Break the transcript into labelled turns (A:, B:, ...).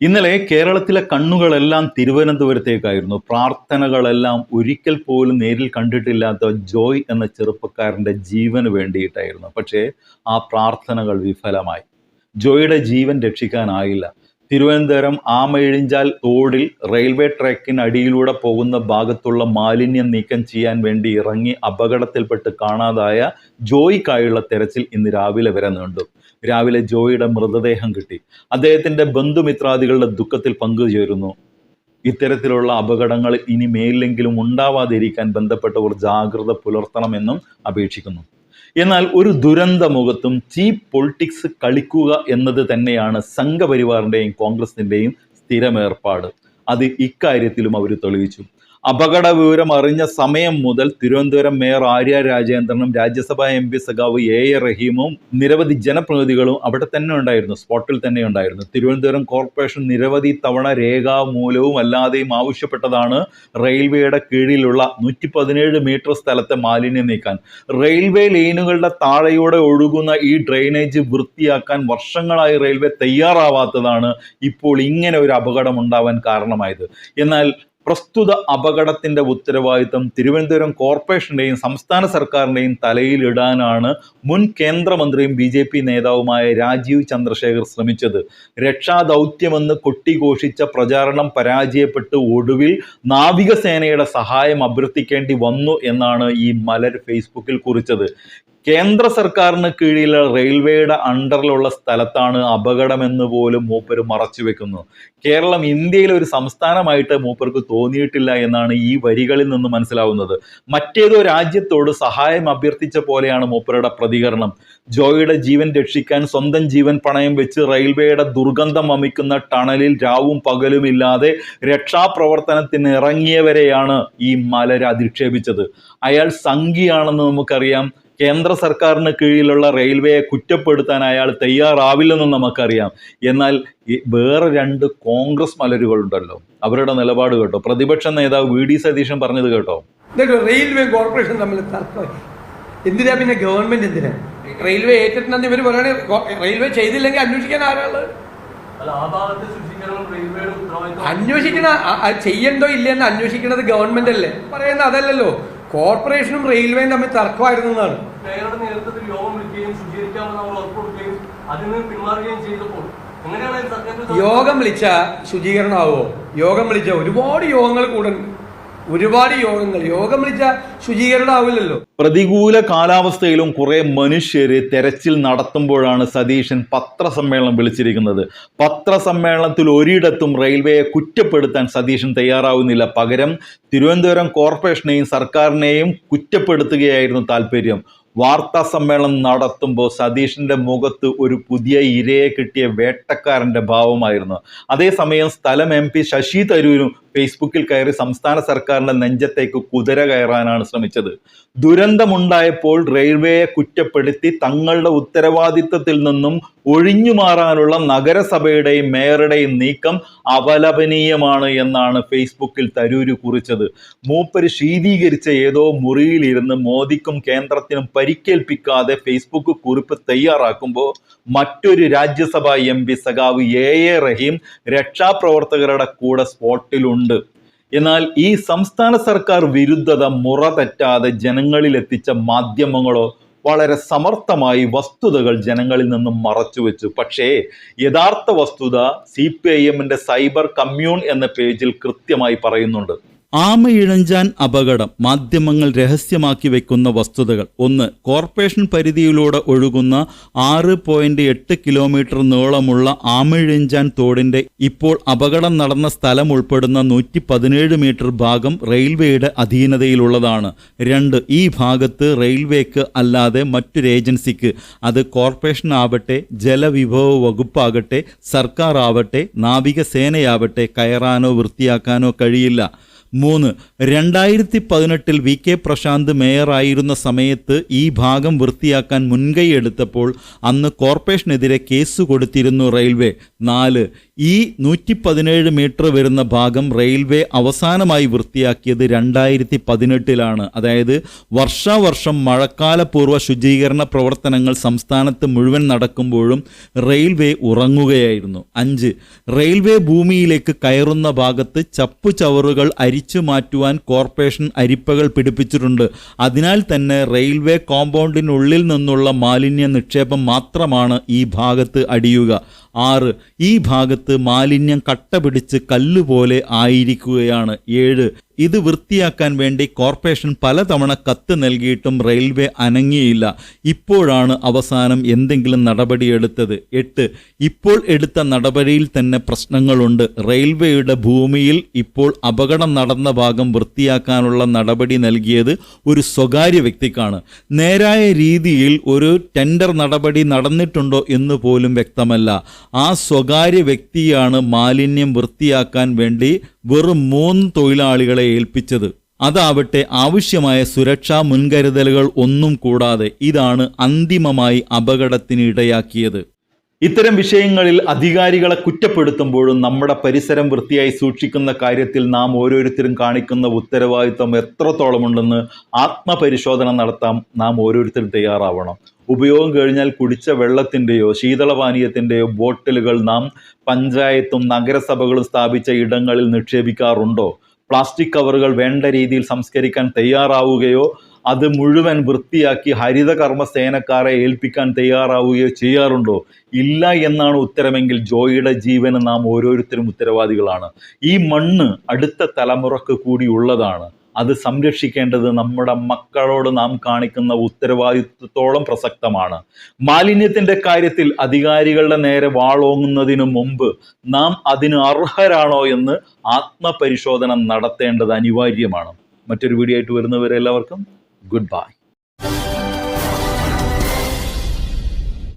A: ഇന്നലെ കേരളത്തിലെ കണ്ണുകളെല്ലാം തിരുവനന്തപുരത്തേക്കായിരുന്നു. പ്രാർത്ഥനകളെല്ലാം ഒരിക്കൽ പോലും നേരിൽ കണ്ടിട്ടില്ലാത്ത ജോയ് എന്ന ചെറുപ്പക്കാരന്റെ ജീവന് വേണ്ടിയിട്ടായിരുന്നു. പക്ഷേ ആ പ്രാർത്ഥനകൾ വിഫലമായി. ജോയിയുടെ ജീവൻ രക്ഷിക്കാനായില്ല. തിരുവനന്തപുരം ആമയിഴിഞ്ചാൽ തോടിൽ റെയിൽവേ ട്രാക്കിനടിയിലൂടെ പോകുന്ന ഭാഗത്തുള്ള മാലിന്യം നീക്കം ചെയ്യാൻ വേണ്ടി ഇറങ്ങി അപകടത്തിൽപ്പെട്ട് കാണാതായ ജോയിക്കായുള്ള തെരച്ചിൽ ഇന്ന് രാവിലെ വരെ നീണ്ടു. രാവിലെ ജോയിയുടെ മൃതദേഹം കിട്ടി. അദ്ദേഹത്തിന്റെ ബന്ധുമിത്രാദികളുടെ ദുഃഖത്തിൽ പങ്കുചേരുന്നു. ഇത്തരത്തിലുള്ള അപകടങ്ങൾ ഇനി മേലെങ്കിലും ഉണ്ടാവാതിരിക്കാൻ ബന്ധപ്പെട്ടവർ ജാഗ്രത പുലർത്തണമെന്നും അപേക്ഷിക്കുന്നു. എന്നാൽ ഒരു ദുരന്ത മുഖത്തും ചീപ്പ് പൊളിറ്റിക്സ് കളിക്കുക എന്നത് തന്നെയാണ് സംഘപരിവാറിന്റെയും കോൺഗ്രസിന്റെയും സ്ഥിരമേർപ്പാട്. അത് ഇക്കാര്യത്തിലും അവർ തെളിയിച്ചു. അപകട വിവരം അറിഞ്ഞ സമയം മുതൽ തിരുവനന്തപുരം മേയർ ആര്യ രാജേന്ദ്രനും രാജ്യസഭാ എം പി സഖാവ് എ എ റഹീമും നിരവധി ജനപ്രതിനിധികളും അവിടെ തന്നെ ഉണ്ടായിരുന്നു സ്പോട്ടിൽ തന്നെ ഉണ്ടായിരുന്നു. തിരുവനന്തപുരം കോർപ്പറേഷൻ നിരവധി തവണ രേഖാമൂലവും അല്ലാതെയും ആവശ്യപ്പെട്ടതാണ് റെയിൽവേയുടെ കീഴിലുള്ള നൂറ്റി പതിനേഴ് മീറ്റർ സ്ഥലത്തെ മാലിന്യം നീക്കാൻ. റെയിൽവേ ലൈനുകളുടെ താഴെയൂടെ ഒഴുകുന്ന ഈ ഡ്രെയിനേജ് വൃത്തിയാക്കാൻ വർഷങ്ങളായി റെയിൽവേ തയ്യാറാവാത്തതാണ് ഇപ്പോൾ ഇങ്ങനെ ഒരു അപകടം ഉണ്ടാവാൻ കാരണമായത് എന്നാൽ പ്രസ്തുത അപകടത്തിന്റെ ഉത്തരവാദിത്തം തിരുവനന്തപുരം കോർപ്പറേഷന്റെയും സംസ്ഥാന സർക്കാരിന്റെയും തലയിലിടാനാണ് മുൻ കേന്ദ്രമന്ത്രിയും ബി ജെ പി നേതാവുമായ രാജീവ് ചന്ദ്രശേഖർ ശ്രമിച്ചത്. രക്ഷാദൗത്യമെന്ന് കൊട്ടിഘോഷിച്ച പ്രചാരണം പരാജയപ്പെട്ട് ഒടുവിൽ നാവികസേനയുടെ സഹായം അഭ്യർത്ഥിക്കേണ്ടി വന്നു എന്നാണ് ഈ മലർ ഫേസ്ബുക്കിൽ കുറിച്ചത്. കേന്ദ്ര സർക്കാരിന് കീഴിലുള്ള റെയിൽവേയുടെ അണ്ടറിലുള്ള സ്ഥലത്താണ് അപകടമെന്ന് പോലും മൂപ്പർ മറച്ചു വെക്കുന്നത് കേരളം ഇന്ത്യയിലെ ഒരു സംസ്ഥാനമായിട്ട് മൂപ്പർക്ക് തോന്നിയിട്ടില്ല എന്നാണ് ഈ വരികളിൽ നിന്ന് മനസ്സിലാവുന്നത്. മറ്റേതോ രാജ്യത്തോട് സഹായം അഭ്യർത്ഥിച്ച പോലെയാണ് മൂപ്പരുടെ പ്രതികരണം. ജോയിയുടെ ജീവൻ രക്ഷിക്കാൻ സ്വന്തം ജീവൻ പണയം വെച്ച് റെയിൽവേയുടെ ദുർഗന്ധം വമിക്കുന്ന ടണലിൽ രാവും പകലും ഇല്ലാതെ രക്ഷാപ്രവർത്തനത്തിന് ഇറങ്ങിയവരെയാണ് ഈ മലർ അധിക്ഷേപിച്ചത്. അയാൾ സംഘിയാണെന്ന് നമുക്കറിയാം. കേന്ദ്ര സർക്കാരിന് കീഴിലുള്ള റെയിൽവേയെ കുറ്റപ്പെടുത്താൻ അയാൾ തയ്യാറാവില്ലെന്നും നമുക്കറിയാം. എന്നാൽ ഈ വേറെ രണ്ട് കോൺഗ്രസ് മലരുകളുണ്ടല്ലോ. അവരുടെ നിലപാട് കേട്ടോ. പ്രതിപക്ഷ നേതാവ് വി ഡി സതീശൻ പറഞ്ഞത് കേട്ടോ.
B: റെയിൽവേ കോർപ്പറേഷൻ തമ്മിൽ എന്തിനാ പിന്നെ ഗവൺമെന്റ് എന്തിനാ? റെയിൽവേ ഏറ്റെടുത്തെന്ന് ഇവർ പറയണേ റെയിൽവേ ചെയ്തില്ലെങ്കിൽ അന്വേഷിക്കാൻ
C: ആരാൾ
B: അന്വേഷിക്കണ ചെയ്യണ്ടോ ഇല്ലെന്ന് അന്വേഷിക്കണത് ഗവൺമെന്റ് അല്ലേ പറയുന്നത് അതല്ലല്ലോ. കോർപ്പറേഷനും റെയിൽവേയും തമ്മിൽ തർക്കമായിരുന്നു എന്നാണ്
C: മേയറുടെ നേതൃത്വത്തിൽ യോഗം വിളിക്കുകയും ശുചീകരിക്കാമെന്ന് അതിൽ നിന്ന് പിന്മാറുകയും ചെയ്തപ്പോൾ
B: യോഗം വിളിച്ച ശുചീകരണമാവോ യോഗം വിളിച്ച ഒരുപാട് യോഗങ്ങൾ കൂടെ ഉണ്ട്. ഒരുപാട് യോഗങ്ങൾ. യോഗം വിളിച്ച ശുചീകരണം ആവില്ലല്ലോ.
A: പ്രതികൂല കാലാവസ്ഥയിലും കുറെ മനുഷ്യര് തെരച്ചിൽ നടത്തുമ്പോഴാണ് സതീശൻ പത്രസമ്മേളനം വിളിച്ചിരിക്കുന്നത്. പത്രസമ്മേളനത്തിൽ ഒരിടത്തും റെയിൽവേയെ കുറ്റപ്പെടുത്താൻ സതീശൻ തയ്യാറാവുന്നില്ല. പകരം തിരുവനന്തപുരം കോർപ്പറേഷനെയും സർക്കാരിനെയും കുറ്റപ്പെടുത്തുകയായിരുന്നു താല്പര്യം വാർത്താ സമ്മേളനം നടത്തുമ്പോൾ സതീഷിന്റെ മുഖത്ത് ഒരു പുതിയ ഇരയെ കിട്ടിയ വേട്ടക്കാരന്റെ ഭാവമായിരുന്നു. അതേസമയം സ്ഥലം എം പി ശശി തരൂരും ഫേസ്ബുക്കിൽ കയറി സംസ്ഥാന സർക്കാരിന്റെ നെഞ്ചത്തേക്ക് കുതിര കയറാനാണ് ശ്രമിച്ചത്. ദുരന്തമുണ്ടായപ്പോൾ റെയിൽവേയെ കുറ്റപ്പെടുത്തി തങ്ങളുടെ ഉത്തരവാദിത്തത്തിൽ നിന്നും ഒഴിഞ്ഞു മാറാനുള്ള നഗരസഭയുടെയും മേയറുടെയും നീക്കം അപലപനീയമാണ് എന്നാണ് ഫേസ്ബുക്കിൽ തരൂര് കുറിച്ചത്. മൂപ്പര് ശീതീകരിച്ച ഏതോ മുറിയിലിരുന്ന് മോദിക്കും കേന്ദ്രത്തിനും പരിക്കേൽപ്പിക്കാതെ ഫേസ്ബുക്ക് കുറിപ്പ് തയ്യാറാക്കുമ്പോൾ മറ്റൊരു രാജ്യസഭാ എം പി സഖാവ് എ എ റഹീം രക്ഷാപ്രവർത്തകരുടെ കൂടെ സ്പോട്ടിലുണ്ട്. എന്നാൽ ഈ സംസ്ഥാന സർക്കാർ വിരുദ്ധത മുറ തെറ്റാതെ ജനങ്ങളിൽ എത്തിച്ച മാധ്യമങ്ങളോ വളരെ സമർത്ഥമായി വസ്തുതകൾ ജനങ്ങളിൽ നിന്നും മറച്ചുവെച്ചു പക്ഷേ യഥാർത്ഥ വസ്തുത സി പി ഐ എമ്മിന്റെ സൈബർ കമ്മ്യൂൺ എന്ന പേജിൽ കൃത്യമായി പറയുന്നുണ്ട്. ആമയിഴഞ്ചാൻ അപകടം മാധ്യമങ്ങൾ രഹസ്യമാക്കി വെക്കുന്ന വസ്തുതകൾ. ഒന്ന് കോർപ്പറേഷൻ പരിധിയിലൂടെ ഒഴുകുന്ന ആറ് പോയിന്റ് എട്ട് കിലോമീറ്റർ നീളമുള്ള ആമയിഴഞ്ചാൻ തോടിന്റെ ഇപ്പോൾ അപകടം നടന്ന സ്ഥലം ഉൾപ്പെടുന്ന നൂറ്റി പതിനേഴ് മീറ്റർ ഭാഗം റെയിൽവേയുടെ അധീനതയിലുള്ളതാണ്. രണ്ട് ഈ ഭാഗത്ത് റെയിൽവേക്ക് അല്ലാതെ മറ്റൊരു ഏജൻസിക്ക് അത് കോർപ്പറേഷൻ ആവട്ടെ ജലവിഭവ വകുപ്പാകട്ടെ സർക്കാർ ആവട്ടെ നാവികസേനയാവട്ടെ കയറാനോ വൃത്തിയാക്കാനോ കഴിയില്ല. മൂന്ന്. രണ്ടായിരത്തി പതിനെട്ടിൽ വി കെ പ്രശാന്ത് മേയറായിരുന്ന സമയത്ത് ഈ ഭാഗം വൃത്തിയാക്കാൻ മുൻകൈ എടുത്തപ്പോൾ അന്ന് കോർപ്പറേഷനെതിരെ കേസ് കൊടുത്തിരുന്നു റെയിൽവേ. നാല്. ഈ നൂറ്റി പതിനേഴ് മീറ്റർ വരുന്ന ഭാഗം റെയിൽവേ അവസാനമായി വൃത്തിയാക്കിയത് രണ്ടായിരത്തി പതിനെട്ടിലാണ് അതായത് വർഷാവർഷം മഴക്കാലപൂർവ ശുചീകരണ പ്രവർത്തനങ്ങൾ സംസ്ഥാനത്ത് മുഴുവൻ നടക്കുമ്പോഴും റെയിൽവേ ഉറങ്ങുകയായിരുന്നു. അഞ്ച് റെയിൽവേ ഭൂമിയിലേക്ക് കയറുന്ന ഭാഗത്ത് ചപ്പു ചവറുകൾ അരിച്ചു മാറ്റുവാൻ കോർപ്പറേഷൻ അരിപ്പകൾ പിടിപ്പിച്ചിട്ടുണ്ട്. അതിനാൽ തന്നെ റെയിൽവേ കോമ്പൗണ്ടിനുള്ളിൽ നിന്നുള്ള മാലിന്യ നിക്ഷേപം മാത്രമാണ് ഈ ഭാഗത്ത് അടിയുക. ആറ്. ഈ ഭാഗത്ത് മാലിന്യം കട്ട പിടിച്ച് കല്ലുപോലെ ആയിരിക്കുകയാണ്. ഏഴ്. ഇത് വൃത്തിയാക്കാൻ വേണ്ടി കോർപ്പറേഷൻ പലതവണ കത്ത് നൽകിയിട്ടും റെയിൽവേ അനങ്ങിയില്ല. ഇപ്പോഴാണ് അവസാനം എന്തെങ്കിലും നടപടിയെടുത്തത്. എട്ട് ഇപ്പോൾ എടുത്ത നടപടിയിൽ തന്നെ പ്രശ്നങ്ങളുണ്ട്. റെയിൽവേയുടെ ഭൂമിയിൽ ഇപ്പോൾ അപകടം നടന്ന ഭാഗം വൃത്തിയാക്കാനുള്ള നടപടി നൽകിയത് ഒരു സ്വകാര്യ വ്യക്തിക്കാണ്. നേരായ രീതിയിൽ ഒരു ടെൻഡർ നടപടി നടന്നിട്ടുണ്ടോ എന്ന് പോലും വ്യക്തമല്ല. ആ സ്വകാര്യ വ്യക്തിയാണ് മാലിന്യം വൃത്തിയാക്കാൻ വേണ്ടി വെറും മൂന്ന് തൊഴിലാളികളെ ഏൽപ്പിച്ചത്. അതാവട്ടെ ആവശ്യമായ സുരക്ഷാ മുൻകരുതലുകൾ ഒന്നും കൂടാതെ ഇതാണ് അന്തിമമായി അപകടത്തിന് ഇടയാക്കിയത്. ഇത്തരം വിഷയങ്ങളിൽ അധികാരികളെ കുറ്റപ്പെടുത്തുമ്പോഴും നമ്മുടെ പരിസരം വൃത്തിയായി സൂക്ഷിക്കുന്ന കാര്യത്തിൽ നാം ഓരോരുത്തരും കാണിക്കുന്ന ഉത്തരവാദിത്വം എത്രത്തോളമുണ്ടെന്ന് ആത്മപരിശോധന നടത്താൻ നാം ഓരോരുത്തരും തയ്യാറാവണം. ഉപയോഗം കഴിഞ്ഞാൽ കുടിച്ച വെള്ളത്തിന്റെയോ ശീതളപാനീയത്തിന്റെയോ ബോട്ടിലുകൾ നാം പഞ്ചായത്തും നഗരസഭകളും സ്ഥാപിച്ച ഇടങ്ങളിൽ നിക്ഷേപിക്കാറുണ്ടോ? പ്ലാസ്റ്റിക് കവറുകൾ വേണ്ട രീതിയിൽ സംസ്കരിക്കാൻ തയ്യാറാവുകയോ അത് മുഴുവൻ വൃത്തിയാക്കി ഹരിതകർമ്മ സേനക്കാരെ ഏൽപ്പിക്കാൻ തയ്യാറാവുകയോ ചെയ്യാറുണ്ടോ? ഇല്ല എന്നാണ് ഉത്തരമെങ്കിൽ ജോയിയുടെ ജീവന് നാം ഓരോരുത്തരും ഉത്തരവാദികളാണ്. ഈ മണ്ണ് അടുത്ത തലമുറയ്ക്ക് കൂടി ഉള്ളതാണ്. അത് സംരക്ഷിക്കേണ്ടത് നമ്മുടെ മക്കളോട് നാം കാണിക്കുന്ന ഉത്തരവാദിത്വത്തോളം പ്രസക്തമാണ്. മാലിന്യത്തിന്റെ കാര്യത്തിൽ അധികാരികളുടെ നേരെ വാളോങ്ങുന്നതിനു മുമ്പ് നാം അതിന് അർഹരാണോ എന്ന് ആത്മപരിശോധന നടത്തേണ്ടത് അനിവാര്യമാണ്. മറ്റൊരു വീഡിയോ ആയിട്ട് വരുന്നവരെ goodbye.